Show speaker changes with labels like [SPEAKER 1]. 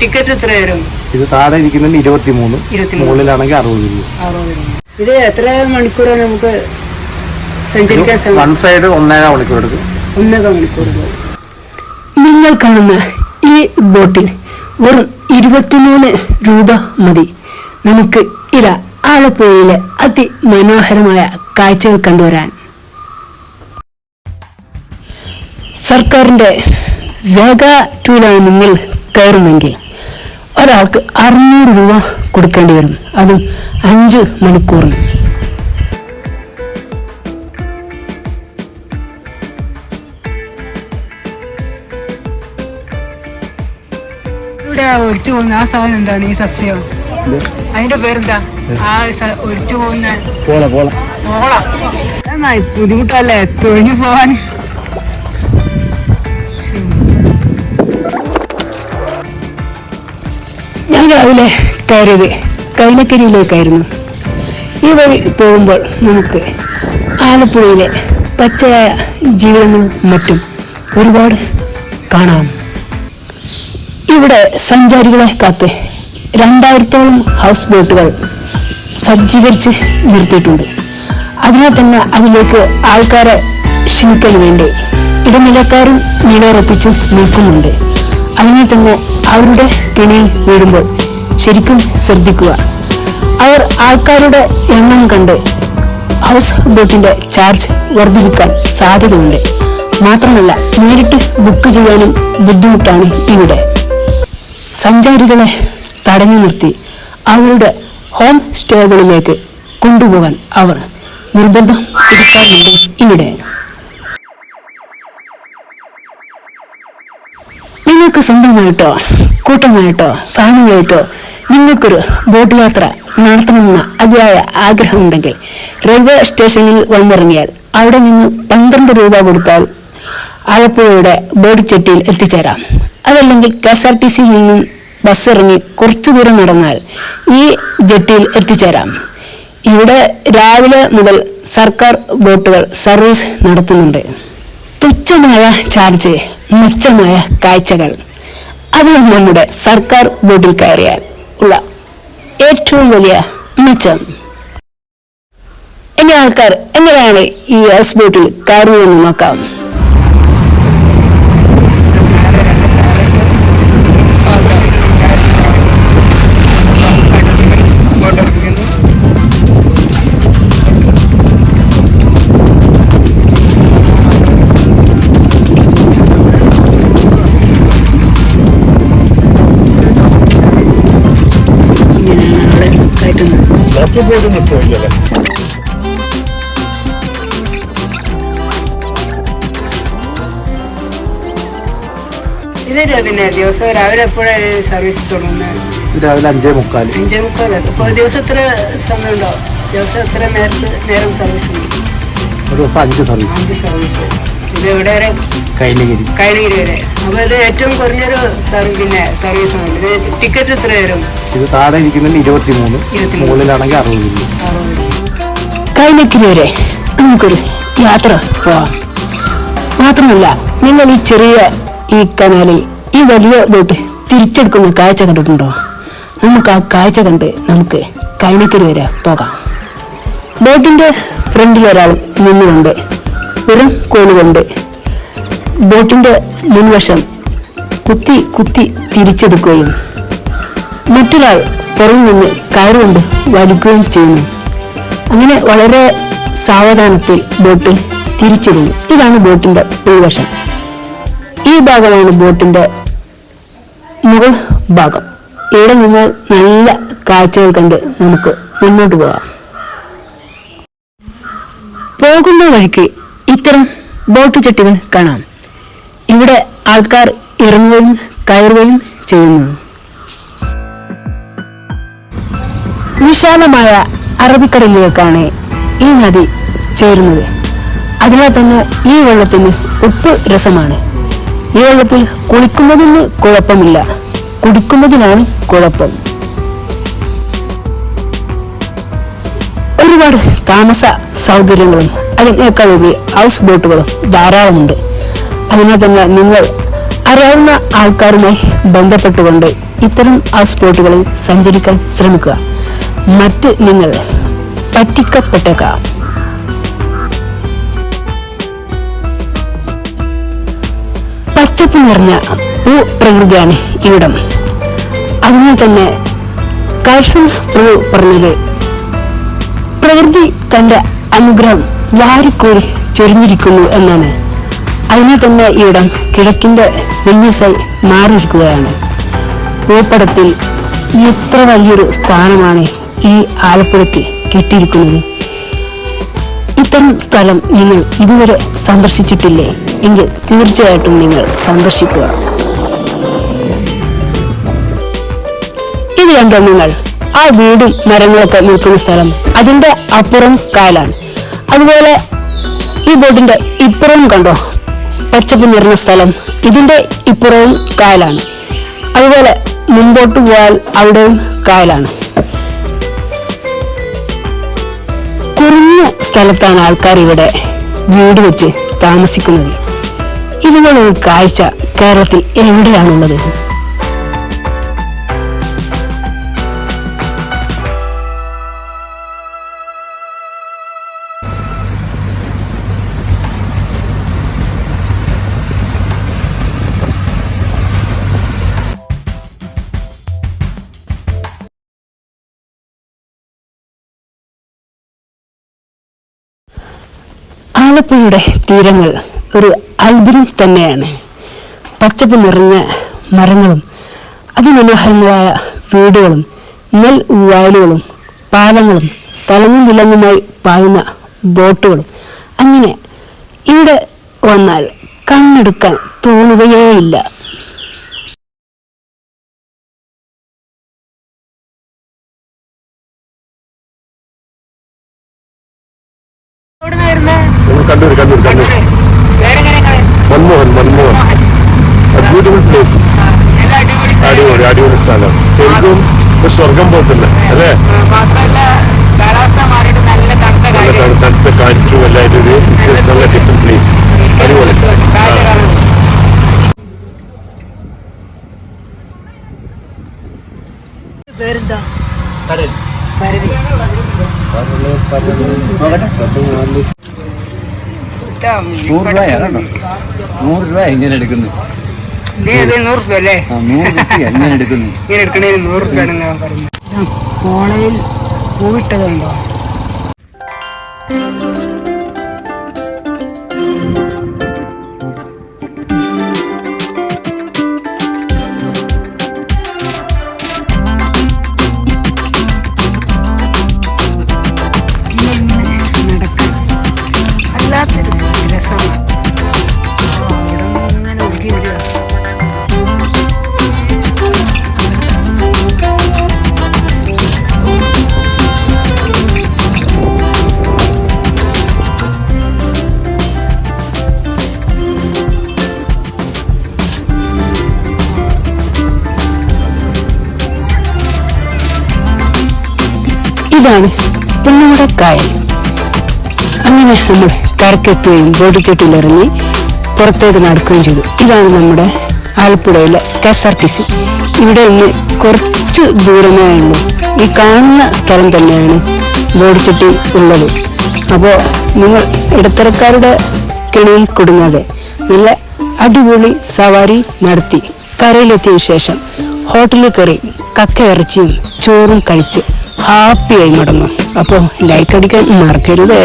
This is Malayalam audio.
[SPEAKER 1] ടിക്കറ്റ് എത്ര വരും?
[SPEAKER 2] ഇത് താഴെ ഇരിക്കുന്നതിന് ഇരുപത്തി മൂന്ന്
[SPEAKER 1] ഇരുപത്തിമൂന്ന്.
[SPEAKER 2] മുകളിലാണെങ്കിൽ അറുപത് രൂപ.
[SPEAKER 1] ഇത് എത്ര മണിക്കൂറാണ് നമുക്ക് സഞ്ചരിക്കാൻ
[SPEAKER 2] വൺ സൈഡ് ഒന്നേകാൽ മണിക്കൂർ എടുക്കും.
[SPEAKER 1] ഒന്നര മണിക്കൂർ
[SPEAKER 3] നിങ്ങൾ കാണുന്ന ഈ ബോട്ടിൽ വെറും ഇരുപത്തിമൂന്ന് രൂപ മതി. നമുക്ക് ഇല ആലപ്പുഴയിലെ അതിമനോഹരമായ കാഴ്ചകൾ കണ്ടുവരാൻ. സർക്കാരിന്റെ വേഗ ടൂലാണ് നിങ്ങൾ കയറുമെങ്കിൽ ഒരാൾക്ക് അറുന്നൂറ് രൂപ കൊടുക്കേണ്ടി വരും. അതും അഞ്ച് മണിക്കൂറിന്.
[SPEAKER 1] ഇവിടെ ഒരിച്ചു പോകുന്ന ആ സാധനം എന്താണ് ഈ സസ്യം? അതിന്റെ പേരെന്താ? ആ ഒരിച്ചു പോകുന്ന ബുദ്ധിമുട്ടല്ലേ? തൊഴിഞ്ഞു പോവാൻ.
[SPEAKER 3] ഞാൻ രാവിലെ കയറിയത് കൈനക്കരിയിലേക്കായിരുന്നു. ഈ വഴി പോകുമ്പോൾ നമുക്ക് ആലപ്പുഴയിലെ പച്ചയായ ജീവിതങ്ങളും മറ്റും ഒരുപാട് കാണാം. ഇവിടെ സഞ്ചാരികളെ കാത്ത് രണ്ടായിരത്തോളം ഹൗസ് ബോട്ടുകൾ സജ്ജീകരിച്ച് നിർത്തിയിട്ടുണ്ട്. അതിനെ തന്നെ അതിലേക്ക് ആൾക്കാരെ ക്ഷണിക്കാൻ വേണ്ടി ഇടനിലക്കാരും നിലയുറപ്പിച്ച് നിൽക്കുന്നുണ്ട്. അതിനാൽ തന്നെ അവരുടെ കിണിയിൽ വീഴുമ്പോൾ ശരിക്കും ശ്രദ്ധിക്കുക. അവർ ആൾക്കാരുടെ എണ്ണം കണ്ട് ഹൗസ് ബോട്ടിന്റെ ചാർജ് വർദ്ധിപ്പിക്കാൻ സാധ്യതയുണ്ട്. മാത്രമല്ല നേരിട്ട് ബുക്ക് ചെയ്യാനും ബുദ്ധിമുട്ടാണ് ഇവിടെ. സഞ്ചാരികളെ തടഞ്ഞു നിർത്തി അവരുടെ ഹോം സ്റ്റേകളിലേക്ക് കൊണ്ടുപോകാൻ അവർ നിർബന്ധം ഇവിടെ. നിങ്ങൾക്ക് സ്വന്തമായിട്ടോ കൂട്ടമായിട്ടോ ഫാമിലിയായിട്ടോ നിങ്ങൾക്കൊരു ബോട്ട് യാത്ര നടത്തണമെന്ന അതിയായ ആഗ്രഹമുണ്ടെങ്കിൽ റെയിൽവേ സ്റ്റേഷനിൽ വന്നിറങ്ങിയാൽ അവിടെ നിന്ന് പന്ത്രണ്ട് രൂപ കൊടുത്താൽ ആലപ്പുഴയുടെ ബോട്ട് ചെട്ടിയിൽ എത്തിച്ചേരാം. അതല്ലെങ്കിൽ കെ എസ് ആർ ടി സിയിൽ നിന്നും ബസ് ഇറങ്ങി കുറച്ചു ദൂരം നടന്നാൽ ഈ ജെട്ടിയിൽ എത്തിച്ചേരാം. ഇവിടെ രാവിലെ മുതൽ സർക്കാർ ബോട്ടുകൾ സർവീസ് നടത്തുന്നുണ്ട്. തുച്ഛമായ ചാർജ് മെച്ചമായ കാഴ്ചകൾ. അതാണ് നമ്മുടെ സർക്കാർ ബോട്ടിൽ കയറിയാൽ ഉള്ള ഏറ്റവും വലിയ മെച്ചം. ഇനി ആൾക്കാർ എങ്ങനെയാണ് ഈ ഹൗസ് ബോട്ടിൽ കയറുന്നതെന്ന് നോക്കാം.
[SPEAKER 1] കയറ്റുന്നത് ഇത് പിന്നെ ദിവസം രാവിലെ എപ്പോഴാണ് സർവീസ് തുടങ്ങുന്നത്
[SPEAKER 2] രാവിലെ അഞ്ചേ മുക്കാൽ
[SPEAKER 1] അഞ്ചേ മുക്കാൽ അപ്പോൾ ദിവസം എത്ര സമയമുണ്ടോ? ദിവസം എത്ര നേരത്തെ നേരം സർവീസ് ഉണ്ട്?
[SPEAKER 2] ഒരു ദിവസം അഞ്ച് സർവീസ്
[SPEAKER 1] അഞ്ച് സർവീസ് ഇത് എവിടെ വരെ
[SPEAKER 2] കൈനഗിരി.
[SPEAKER 1] കൈനഗിരി വരെ അപ്പൊ ഇത് ഏറ്റവും കുറഞ്ഞൊരു സർവീസ് പിന്നെ സർവീസ് ടിക്കറ്റ് എത്ര വരും?
[SPEAKER 2] ഇത് താഴെ ഇരിക്കുന്നതിന് ഇരുപത്തി മൂന്ന്. മുകളിലാണെങ്കിൽ അറുപത് രൂപ.
[SPEAKER 1] അറുപത്
[SPEAKER 3] വരെ നമുക്കൊരു യാത്ര പോവാം. മാത്രമല്ല നിങ്ങൾ ഈ ചെറിയ ഈ കനാലിൽ ഈ വലിയ ബോട്ട് തിരിച്ചെടുക്കുന്ന കാഴ്ച കണ്ടിട്ടുണ്ടോ? നമുക്ക് ആ കാഴ്ച കണ്ട് നമുക്ക് കൈനക്കരി വരെ പോകാം. ബോട്ടിന്റെ ഫ്രണ്ടിൽ ഒരാൾ നിന്നുകൊണ്ട് വെറും കോലുകൊണ്ട് ബോട്ടിന്റെ മുൻവശം കുത്തി കുത്തി തിരിച്ചെടുക്കുകയും മറ്റൊരാൾ പുറം നിന്ന് കയറുകൊണ്ട് വലിക്കുകയും ചെയ്യുന്നു. അങ്ങനെ വളരെ സാവധാനത്തിൽ ബോട്ട് തിരിച്ചിടുന്നു. ഇതാണ് ബോട്ടിന്റെ ഉൾവശം ഈ ഭാഗമാണ് ബോട്ടിന്റെ മുകൾ ഭാഗം. ഇവിടെ നിന്ന് നല്ല കാഴ്ചകൾ കണ്ട് നമുക്ക് മുന്നോട്ട് പോകാം. പോകുന്ന വഴിക്ക് ഇത്തരം ബോട്ട് ചട്ടികൾ കാണാം. ഇവിടെ ആൾക്കാർ ഇറങ്ങുകയും കയറുകയും ചെയ്യുന്നു. വിശാലമായ അറബിക്കടലിലേക്കാണ് ഈ നദി ചേരുന്നത്. അതിനാൽ തന്നെ ഈ വെള്ളത്തിന് ഉപ്പ് രസമാണ്. ഈ വെള്ളത്തിൽ കുളിക്കുന്നതിന് കുഴപ്പമില്ല. കുടിക്കുന്നതിനാണ് കുഴപ്പം. ഒരുപാട് താമസ സൗകര്യങ്ങളും അതിനേക്കാളുപരി ഹൗസ് ബോട്ടുകളും ധാരാളമുണ്ട്. അതിനാൽ തന്നെ നിങ്ങൾ അറിയാവുന്ന ആൾക്കാരുമായി ബന്ധപ്പെട്ടുകൊണ്ട് ഇത്തരം ആ ബോട്ടുകളിൽ സഞ്ചരിക്കാൻ ശ്രമിക്കുക. മറ്റ് നിങ്ങൾ പറ്റിക്കപ്പെട്ടേക്കാം. പച്ചപ്പ് നിറഞ്ഞ ഭൂപ്രകൃതിയാണ് ഇവിടം അതിനാൽ തന്നെ കാഴ്സൺ പ്രഭു പറഞ്ഞത് പ്രകൃതി തന്റെ അനുഗ്രഹം വാരിക്കോരി ചൊരിഞ്ഞിരിക്കുന്നു എന്നാണ്. അതിനെ തന്നെ ഇവിടം കിഴക്കിന്റെ വെല്ലുസായി മാറിയിരിക്കുകയാണ്. ഭൂപടത്തിൽ എത്ര വലിയൊരു സ്ഥാനമാണ് ഈ ആലപ്പുഴയ്ക്ക് കിട്ടിയിരിക്കുന്നത്. ഇത്തരം സ്ഥലം നിങ്ങൾ ഇതുവരെ സന്ദർശിച്ചിട്ടില്ലേ? എങ്കിൽ തീർച്ചയായിട്ടും നിങ്ങൾ സന്ദർശിക്കുക. ഇത് കണ്ടോ നിങ്ങൾ? ആ വീടും മരങ്ങളൊക്കെ നിൽക്കുന്ന സ്ഥലം. അതിന്റെ അപ്പുറം കായലാണ് അതുപോലെ ഈ ബോട്ടിന്റെ ഇപ്പുറവും കണ്ടോ? പച്ചപ്പ് നിറഞ്ഞ സ്ഥലം. ഇതിന്റെ ഇപ്പുറവും കായലാണ്. അതുപോലെ മുമ്പോട്ട് പോയാൽ അവിടെയും കായലാണ്. കുറഞ്ഞ സ്ഥലത്താണ് ആൾക്കാർ ഇവിടെ വീട് വെച്ച് താമസിക്കുന്നത്. ഇതുപോലൊരു കാഴ്ച കേരളത്തിൽ എവിടെയാണുള്ളത്? ആലപ്പുഴയുടെ തീരങ്ങൾ ഒരു അത്ഭുതം തന്നെയാണ്. പച്ചപ്പ് നിറഞ്ഞ മരങ്ങളും അതിമനോഹരങ്ങളായ വീടുകളും നെൽ വയലുകളും പാലങ്ങളും തലങ്ങും വിലങ്ങുമായി പായുന്ന ബോട്ടുകളും. അങ്ങനെ ഇവിടെ വന്നാൽ കണ്ണെടുക്കാൻ തോന്നുകയേയില്ല.
[SPEAKER 2] കണ്ണൂർ കണ്ണൂർ കണ്ണൂർ? മൻമോഹൻ മൻമോഹൻ. ബ്യൂട്ടിഫുൾ പ്ലേസ്
[SPEAKER 1] അടിപൊളി സ്ഥലം.
[SPEAKER 2] അടിപൊളി സ്ഥലം. ശരിക്കും ഒരു സ്വർഗം പോലെ തന്നെ അല്ലേ?
[SPEAKER 1] നല്ല തണുത്ത
[SPEAKER 2] കാറ്റും. എല്ലാവരും ഒരു നല്ല ഡിഫറെന്റ് പ്ലേസ് അടിപൊളി.
[SPEAKER 1] പേരെന്താ? കരൽ ഇതാ,
[SPEAKER 4] നൂറ് രൂപയാണ് നൂറ് രൂപ എങ്ങനെ എടുക്കുന്നു.
[SPEAKER 1] നൂറ് രൂപ അല്ലേ?
[SPEAKER 4] എങ്ങനെ എടുക്കുന്നു.
[SPEAKER 1] ഇങ്ങനെ എടുക്കണേന് നൂറ് രൂപയാണ് പറയുന്നത് കോളയിൽ പൂവിട്ടതുണ്ടോ?
[SPEAKER 3] ഇതാണ് നമ്മുടെ കായൽ. അങ്ങനെ നമ്മൾ കരക്കെത്തുകയും ഇറങ്ങി പുറത്തേക്ക് നടക്കുകയും ചെയ്തു. ഇതാണ് നമ്മുടെ ആലപ്പുഴയിലെ K S R T C. ഇവിടെ നിന്ന് കുറച്ച് ദൂരമേ ഉള്ളൂ. ഈ കാണുന്ന സ്ഥലം തന്നെയാണ് ബോഡിച്ചട്ടി ഉള്ളത്. അപ്പോൾ നിങ്ങൾ ഇടത്തരക്കാരുടെ കിണിയിൽ കൊടുങ്ങാതെ നല്ല അടിപൊളി സവാരി നടത്തി. കരയിലെത്തിയ ശേഷം ഹോട്ടലിൽ കയറി കക്ക ഇറച്ചിയും ചോറും കഴിച്ച് ഹാപ്പിയായി മടങ്ങും അപ്പോൾ ലൈക്ക് അടിക്കാൻ മറക്കരുതേ.